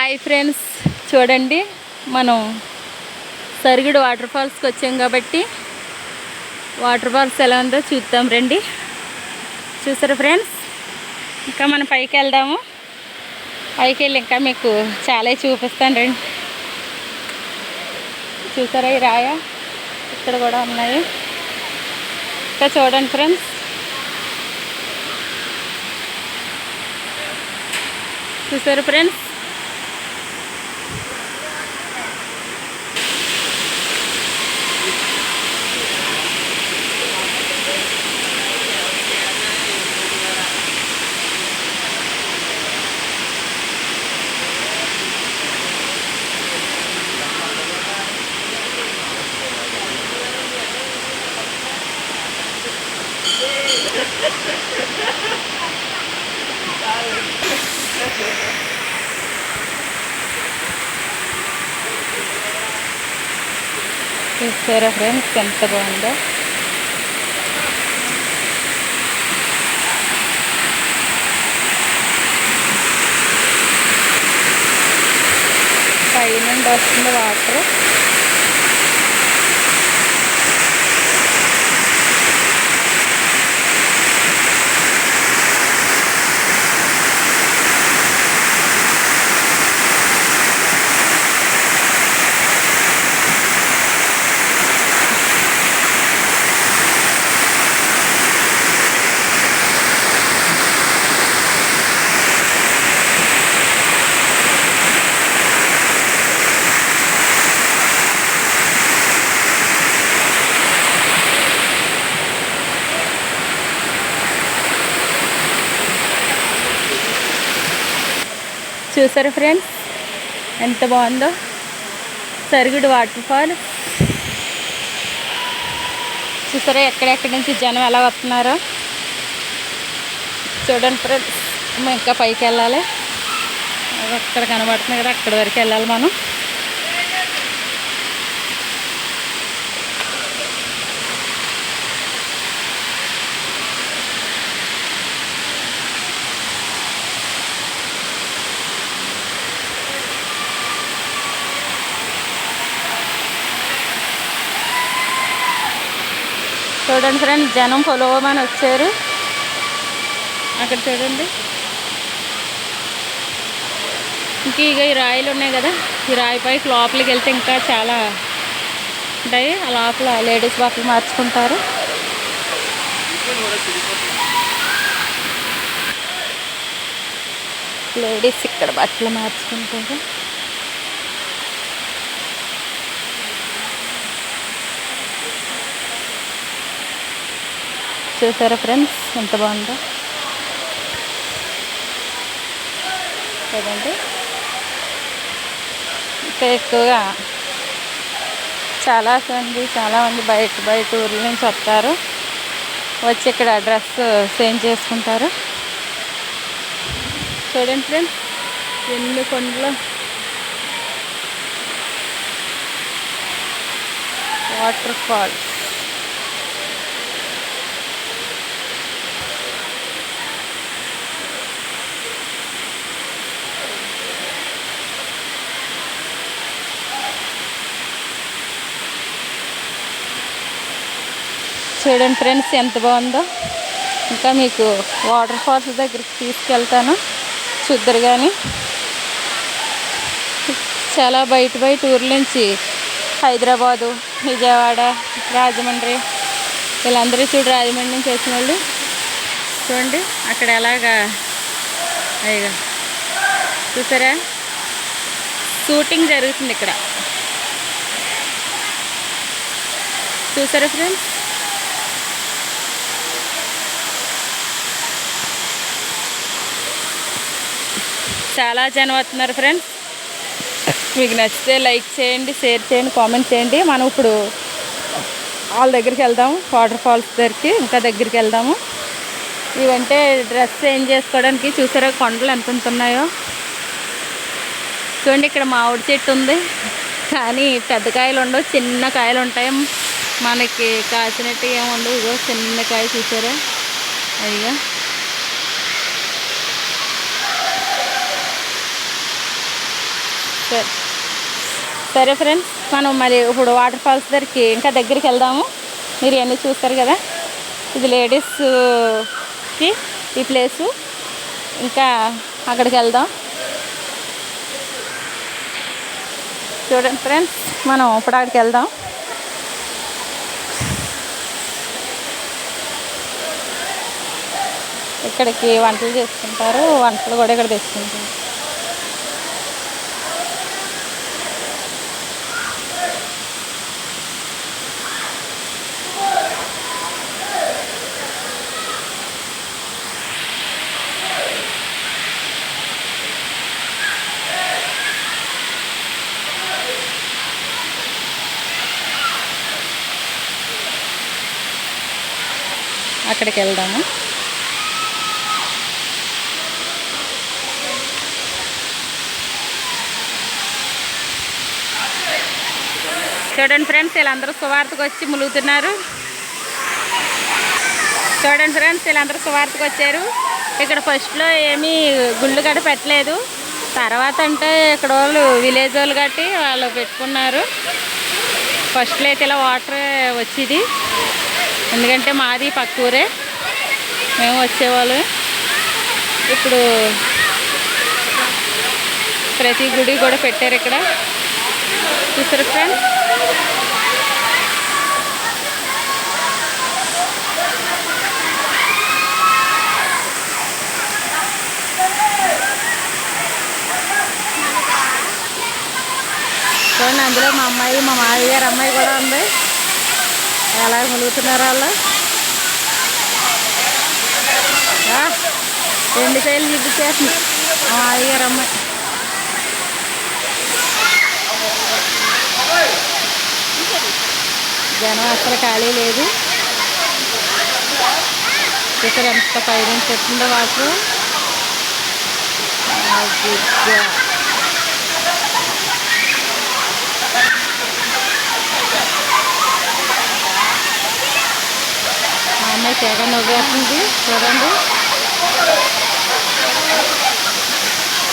Hi friends. చూడండి మనం సరుగుడు వాటర్ ఫాల్స్కి వచ్చాం కాబట్టి వాటర్ ఫాల్స్ ఎలా ఉందో చూద్దాం రండి. చూసారు ఫ్రెండ్స్? ఇంకా మనం పైకి వెళ్దాము. పైకి వెళ్ళి ఇంకా మీకు చాలా చూపిస్తాను రండి. చూసారా ఈ రాయ? ఇక్కడ కూడా ఉన్నాయి. ఇంకా చూడండి ఫ్రెండ్స్. చూసారు ఫ్రెండ్స్? చూసారా ఫ్రెండ్స్? ఎంత బాగుందో. పైనుండి వస్తుంది వాటర్. చూసారు ఫ్రెండ్స్? ఎంత బాగుందో. సరుగుడు వాటర్ ఫాల్. చూసారా ఎక్కడెక్కడి నుంచి జనం ఎలా వస్తున్నారో? చూడండి ఫ్రెండ్స్. మనం ఇంకా పైకి వెళ్ళాలి. అక్కడ కనబడుతుంది కదా అక్కడి వరకు వెళ్ళాలి మనం. చూడండి ఫ్రెండ్స్ జనం పొలవమని వచ్చారు. అక్కడ చూడండి. ఇంకా ఇక ఈ రాయిలు ఉన్నాయి కదా ఈ రాయి లోపలికి వెళ్తే ఇంకా చాలా ఉంటాయి. ఆ లోపల లేడీస్ బట్టలు మార్చుకుంటారు. లేడీస్ ఇక్కడ బట్టలు మార్చుకుంటారు. చూసారా ఫ్రెండ్స్? ఎంత బాగుందో. కదండి ఇంకా ఎక్కువగా చాలా మంది చాలామంది బయట బయట ఊర్ల నుంచి వస్తారు. వచ్చి ఇక్కడ డ్రెస్ చేంజ్ చేసుకుంటారు. చూడండి ఫ్రెండ్స్ ఎన్ని కొండలు. Water falls. చూడండి ఫ్రెండ్స్ ఎంత బాగుందో. ఇంకా మీకు వాటర్ ఫాల్స్ దగ్గరికి తీసుకెళ్తాను. చూద్దరు కానీ చాలా బయట బయట ఊర్ల నుంచి హైదరాబాదు విజయవాడ రాజమండ్రి వీళ్ళందరూ చూడు రాజమండ్రి నుంచి వచ్చిన వాళ్ళు. చూడండి అక్కడ ఎలాగా అయ్యగా చూసారా? షూటింగ్ జరుగుతుంది ఇక్కడ. చూసారా ఫ్రెండ్స్? చాలా జనం వస్తున్నారు ఫ్రెండ్స్ మీకు నచ్చితే లైక్ చేయండి షేర్ చేయండి కామెంట్ చేయండి. మనం ఇప్పుడు వాళ్ళ దగ్గరికి వెళ్దాము వాటర్ ఫాల్స్ దగ్గరికి ఇంకా దగ్గరికి వెళ్దాము. ఇవంటే డ్రెస్ చేంజ్ చేసుకోవడానికి చూసారా కొండలు ఎంత ఉంటున్నాయో? ఉన్నాయో చూడండి ఇక్కడ మామిడి చెట్టు ఉంది. కానీ పెద్ద కాయలు ఉండవు చిన్న కాయలు ఉంటాయి. మనకి కాసినట్టు ఏమి ఉండవు ఇగో చిన్న కాయ చూసారా? అయ్యా సరే సరే ఫ్రెండ్స్ మనం మరి ఇప్పుడు వాటర్ ఫాల్స్ దగ్గరికి ఇంకా దగ్గరికి వెళ్దాము. మీరు ఇవన్నీ చూస్తారు కదా. ఇది లేడీస్కి uh, ఈ ప్లేసు ఇంకా అక్కడికి వెళ్దాం. చూడండి ఫ్రెండ్స్ మనం ఇప్పుడు అక్కడికి వెళ్దాం. ఇక్కడికి వంటలు చేసుకుంటారు. వంటలు కూడా ఇక్కడ తెచ్చుకుంటారు. అక్కడికి వెళ్దాము. చూడండి ఫ్రెండ్స్ వీళ్ళందరూ సువార్తకు వచ్చి ములుగుతున్నారు. చూడండి ఫ్రెండ్స్ వీళ్ళందరూ సువార్తకు వచ్చారు. ఇక్కడ ఫస్ట్లో ఏమీ గుళ్ళు గడ పెట్టలేదు. తర్వాత అంటే ఇక్కడ వాళ్ళు విలేజ్ వాళ్ళు కట్టి వాళ్ళు పెట్టుకున్నారు. ఫస్ట్లో అయితే ఇలా వాటర్ వచ్చేది. ఎందుకంటే మాది పక్క ఊరే మేము వచ్చేవాళ్ళం ఇప్పుడు ప్రతి గుడి కూడా పెట్టారు ఇక్కడ. చూసారు ఫ్రెండ్స్? అందులో మా అమ్మాయి మా మామయ్య గారు అమ్మాయి కూడా ఉంది. ఎలా ములుగుతున్నారు వాళ్ళు? రెండు కైలు చూపించేస్తుంది అయ్యారు అమ్మాయి జనం అసలు ఖాళీ లేదు. ఇక్కడ ఎంత పైనుంచి చెప్తుందో వాటర్ అదిగా. మా అమ్మాయి తెగ నవ్వేస్తుంది చూడండి.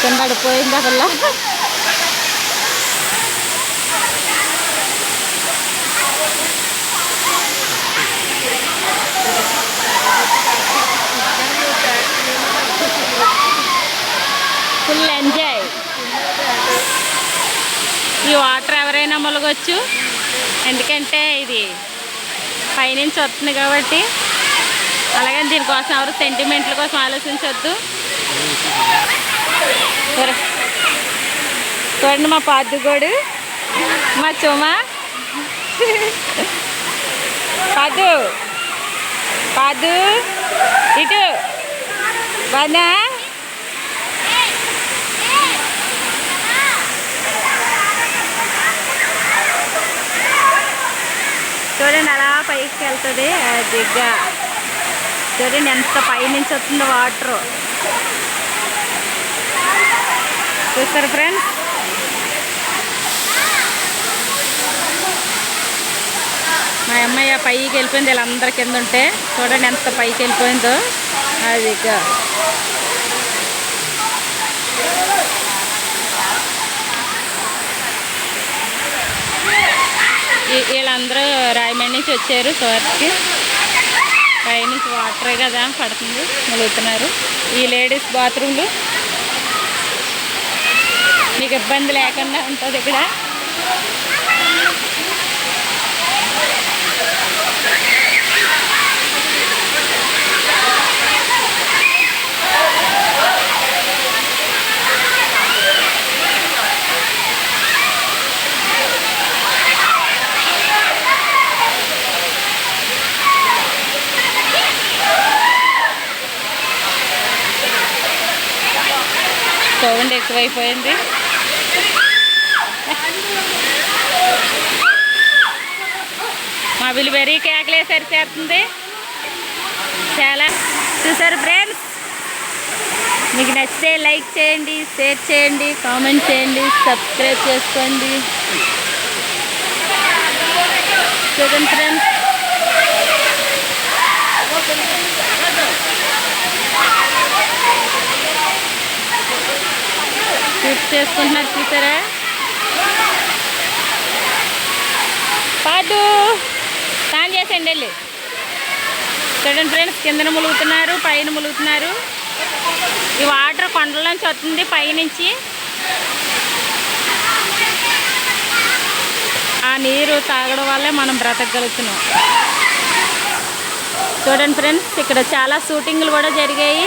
కింద పడిపోయింది అసలు. ఫుల్ ఎంజాయ్ ఈ వాటర్ ఎవరైనా మొలగొచ్చు. ఎందుకంటే ఇది పైనుంచి వస్తుంది కాబట్టి. అలాగే దీనికోసం ఎవరు సెంటిమెంట్ల కోసం ఆలోచించవద్దు చూడండి మా పాదుగోడు మా చుమ. పాదు పాదు ఇటు. బాగా చూడండి అలా పైకి వెళ్తుంది. అదిగా చూడండి ఎంత పైనుంచి వస్తుంది వస్తుందో వాటర్ చూస్తారు ఫ్రెండ్స్ మా అమ్మాయి ఆ పైకి వెళ్ళిపోయింది వీళ్ళందరి కింద ఉంటే. చూడండి ఎంత పైకి వెళ్ళిపోయిందో. అది వీళ్ళందరూ రాయమండ్రి నుంచి వచ్చారు సోర్స్కి పైనుంచి వాటరే కదా పడుతుంది. ములుగుతున్నారు ఈ లేడీస్ బాత్రూమ్లు మీకు ఇబ్బంది లేకుండా ఉంటుంది ఇక్కడ. ఎక్కువైపోయింది. మా వెరీ కేకలే సరిచేస్తుంది చాలా చూసారు ఫ్రెండ్స్? మీకు నచ్చితే లైక్ చేయండి షేర్ చేయండి కామెంట్ చేయండి సబ్స్క్రైబ్ చేసుకోండి. చూడండి ఫ్రెండ్స్. చేసుకుంటున్నారు చూసారా? పాటు తాను చేసేయండి వెళ్ళి. చూడండి ఫ్రెండ్స్ కిందన ములుగుతున్నారు పైన ములుగుతున్నారు. ఈ వాటర్ కొండలోంచి వస్తుంది పైనుంచి ఆ నీరు తాగడం వల్లే మనం బ్రతకగలుగుతున్నాం. చూడండి ఫ్రెండ్స్ ఇక్కడ చాలా షూటింగ్లు కూడా జరిగాయి.